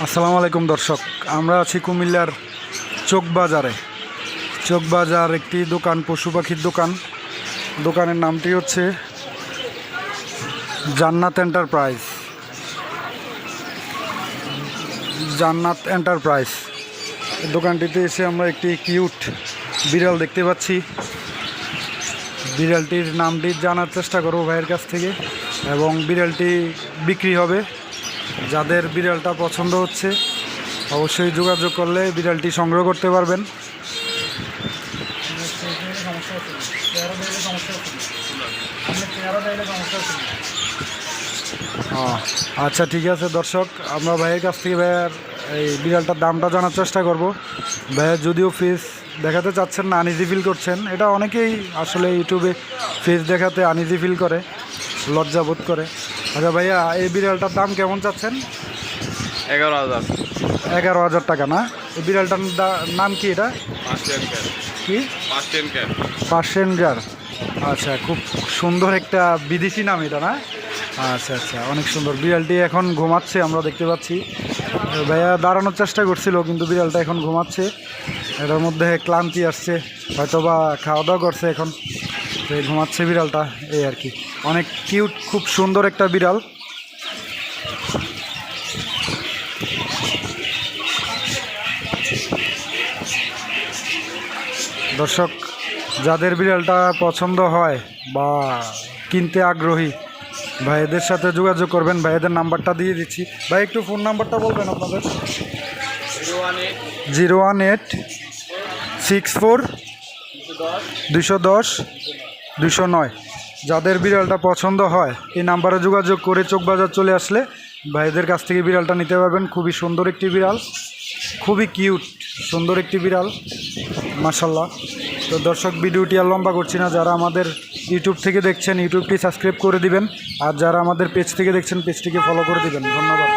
আসসালামু আলাইকুম দর্শক। আমরা আছি কুমিল্লার চোকবাজারে চোকবাজার একটি দোকান, পশু পাখির দোকান। দোকানের নামটি হচ্ছে জান্নাত এন্টারপ্রাইজ। জান্নাত এন্টারপ্রাইজ। দোকানটিতে এসে আমরা একটি কিউট বিড়াল দেখতে পাচ্ছি। বিড়ালটির নামটি জানার চেষ্টা করব ভাইয়ের কাছ থেকে। এবং বিড়ালটি বিক্রি হবে। যাদের বিড়ালটা পছন্দ হচ্ছে, অবশ্যই যোগাযোগ করলে বিড়ালটি সংগ্রহ করতে পারবেন। আচ্ছা ঠিক আছে, দর্শক, আমরা ভাইয়ের কাছ থেকে ভাইয়ার এই বিড়ালটার দামটা জানার চেষ্টা করব। ভাইয়া, যদিও ফেস দেখাতে চাচ্ছেন না আনইজি ফিল করছেন, এটা অনেকেই আসলে ইউটিউবে ফেস দেখাতে আনইজি ফিল করে, লজ্জা বোধ করে। আচ্ছা ভাইয়া এই বিড়ালটার দাম কেমন চাচ্ছেন? এগারো হাজার। এগারো হাজার টাকা না? এই বিড়ালটার নাম কি এটা? কি? পার্সেঞ্জার আচ্ছা খুব সুন্দর একটা বিদেশি নাম এটা না? আচ্ছা আচ্ছা অনেক সুন্দর। বিড়ালটি এখন ঘুমাচ্ছে আমরা দেখতে পাচ্ছি। ভাইয়া দাঁড়ানোর চেষ্টা করছিল কিন্তু বিড়ালটা এখন ঘুমাচ্ছে। এটার মধ্যে ক্লান্তি আসছে হয়তো বা খাওয়া দাওয়া করছে এখন। তো এই ঘুমাচ্ছে বিড়ালটা, এই আর কি। অনেক কিউট খুব সুন্দর একটা বিড়াল। দর্শক, যাদের বিড়ালটা পছন্দ হয় বা কিনতে আগ্রহী, ভাইদের সাথে যোগাযোগ করবেন। ভাইদের নাম্বারটা দিয়ে দিচ্ছি। ভাই, একটু ফোন নাম্বারটা বলবেন আপনাদের? Zero one eight, six four, দুশো দশ দুশো নয়। যাদের বিড়ালটা পছন্দ হয়, এই নাম্বারে যোগাযোগ করে চোখবাজার চলে আসলে ভাইদের কাছ থেকে বিড়ালটা নিতে পারবেন। খুবই সুন্দর একটি বিড়াল, খুবই কিউট, সুন্দর একটি বিড়াল মাসাল্লাহ তো দর্শক, ভিডিওটি আর লম্বা করছি না, যারা আমাদের ইউটিউব থেকে দেখছেন, ইউটিউবটি সাবস্ক্রাইব করে দিবেন, আর যারা আমাদের পেজ থেকে দেখছেন, পেজটিকে ফলো করে দিবেন। ধন্যবাদ।